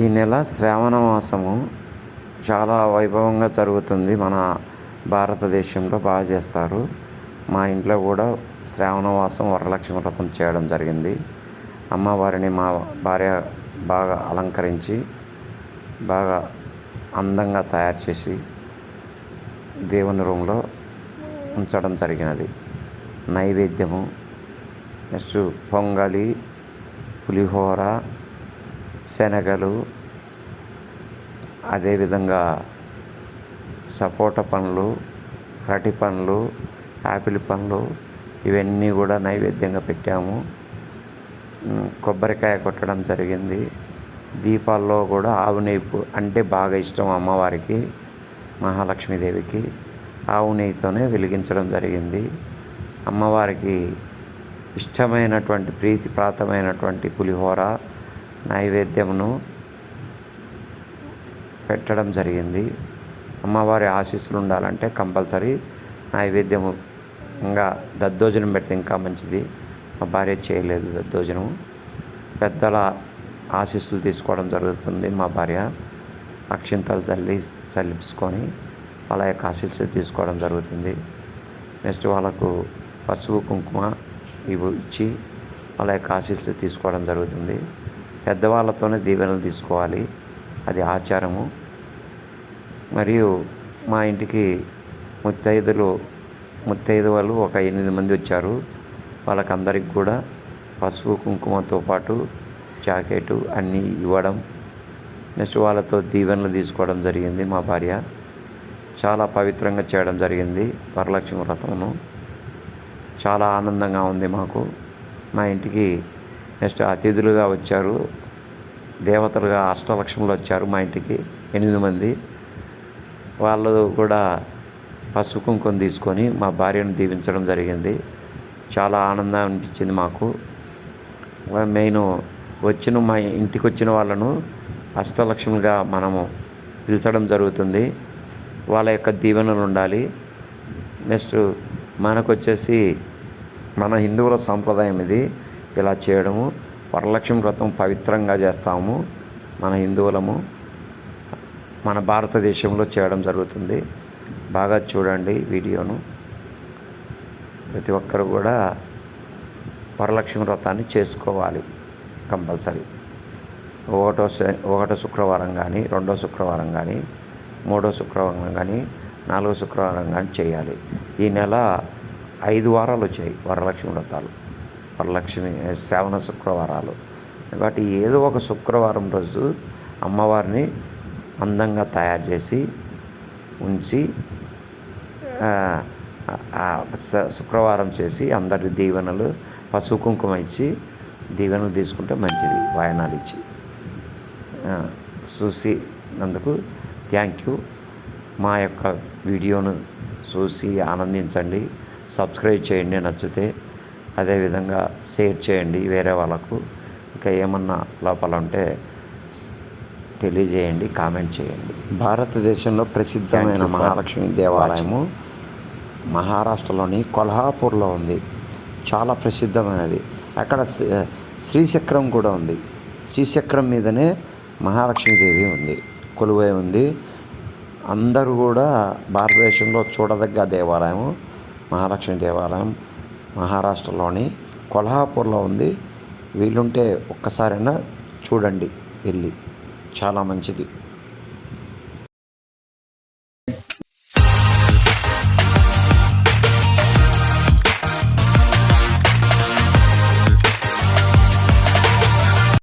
ఈ నెల శ్రావణ మాసము చాలా వైభవంగా జరుగుతుంది. మన భారతదేశంలో బాగా చేస్తారు. మా ఇంట్లో కూడా శ్రావణ మాసం వరలక్ష్మి వ్రతం చేయడం జరిగింది. అమ్మవారిని మా భార్య బాగా అలంకరించి బాగా అందంగా తయారు చేసి దేవుని రూమ్లో ఉంచడం జరిగినది. నైవేద్యము నెక్స్ట్ పొంగలి పులిహోర శనగలు అదేవిధంగా సపోటా పండ్లు అరటి పండ్లు యాపిల్ పండ్లు ఇవన్నీ కూడా నైవేద్యంగా పెట్టాము. కొబ్బరికాయ కొట్టడం జరిగింది. దీపాల్లో కూడా ఆవు నెయ్యి అంటే బాగా ఇష్టం అమ్మవారికి మహాలక్ష్మీదేవికి. ఆవు నెయ్యితోనే వెలిగించడం జరిగింది. అమ్మవారికి ఇష్టమైనటువంటి ప్రీతిప్రాతమైనటువంటి పులిహోర నైవేద్యమును పెట్టడం జరిగింది. అమ్మవారి ఆశీస్సులు ఉండాలంటే కంపల్సరీ నైవేద్యము ఇంకా దద్దోజనం పెడితే ఇంకా మంచిది. మా భార్య చేయలేదు దద్దోజనం పెద్దల ఆశీస్సులు తీసుకోవడం జరుగుతుంది మా భార్య. అక్షింతలు చల్లి చల్లించుకొని వాళ్ళ యొక్క ఆశీస్సులు తీసుకోవడం జరుగుతుంది. నెక్స్ట్ వాళ్ళకు పసుపు కుంకుమ ఇవి ఇచ్చి వాళ్ళ యొక్క ఆశీస్సులు తీసుకోవడం జరుగుతుంది. పెద్దవాళ్ళతోనే దీవెనలు తీసుకోవాలి. అది ఆచారము. మరియు మా ఇంటికి ముత్తైదులు ముత్తైదు వాళ్ళు ఒక ఎనిమిది మంది వచ్చారు. వాళ్ళకందరికి కూడా పసుపు కుంకుమతో పాటు జాకెట్ అన్నీ ఇవ్వడం నెక్స్ట్ వాళ్ళతో దీవెనలు తీసుకోవడం జరిగింది మా భార్య. చాలా పవిత్రంగా చేయడం జరిగింది వరలక్ష్మి వ్రతమును. చాలా ఆనందంగా ఉంది మాకు. మా ఇంటికి నెక్స్ట్ అతిథులుగా వచ్చారు. దేవతలుగా అష్టలక్ష్ములు వచ్చారు మా ఇంటికి. ఎనిమిది మంది. వాళ్ళు కూడా పసుపు కుంకుమ తీసుకొని మా భార్యను దీవించడం జరిగింది. చాలా ఆనందం అనిపించింది మాకు. మెయిన్ వచ్చిన మా ఇంటికి వచ్చిన వాళ్ళను అష్టలక్ష్ములుగా మనము పిలిచడం జరుగుతుంది. వాళ్ళ యొక్క దీవెనలు ఉండాలి. నెక్స్ట్ మనకు వచ్చేసి మన హిందువుల సాంప్రదాయం ఇది. ఇలా చేయడము. వరలక్ష్మి వ్రతం పవిత్రంగా చేస్తాము. మన హిందువులము మన భారతదేశంలో చేయడం జరుగుతుంది. బాగా చూడండి వీడియోను. ప్రతి ఒక్కరు కూడా వరలక్ష్మి వ్రతాన్ని చేసుకోవాలి కంపల్సరీ. ఒకటో ఒకటో శుక్రవారం కానీ రెండో శుక్రవారం కానీ మూడో శుక్రవారం కానీ నాలుగో శుక్రవారం కానీ చేయాలి. ఈ నెల ఐదు వారాలు వచ్చాయి వరలక్ష్మి వ్రతాలు. వరలక్ష్మి శ్రావణ శుక్రవారాలు. కాబట్టి ఏదో ఒక శుక్రవారం రోజు అమ్మవారిని అందంగా తయారు చేసి ఉంచి శుక్రవారం చేసి అందరి దీవెనలు పసుపు కుంకుమ ఇచ్చి దీవెనలు తీసుకుంటే మంచిది వాయనాలు ఇచ్చి. చూసి నందుకు థ్యాంక్ యూ మా యొక్క వీడియోను చూసి ఆనందించండి. సబ్స్క్రైబ్ చేయండి నచ్చితే. అదేవిధంగా షేర్ చేయండి వేరే వాళ్ళకు. ఇంకా ఏమన్నా లోపల ఉంటే తెలియజేయండి కామెంట్ చేయండి. భారతదేశంలో ప్రసిద్ధమైన మహాలక్ష్మి దేవాలయము మహారాష్ట్రలోని కొల్హాపూర్లో ఉంది. చాలా ప్రసిద్ధమైనది. అక్కడ శ్రీ- శ్రీచక్రం కూడా ఉంది. శ్రీచక్రం మీదనే మహాలక్ష్మీదేవి ఉంది. కొలువై ఉంది. అందరూ కూడా భారతదేశంలో చూడదగ్గ దేవాలయము మహాలక్ష్మి దేవాలయం. మహారాష్ట్రలోని కొల్హాపూర్లో ఉంది. వీలుంటే ఒక్కసారైనా చూడండి వెళ్ళి. చాలా మంచిది.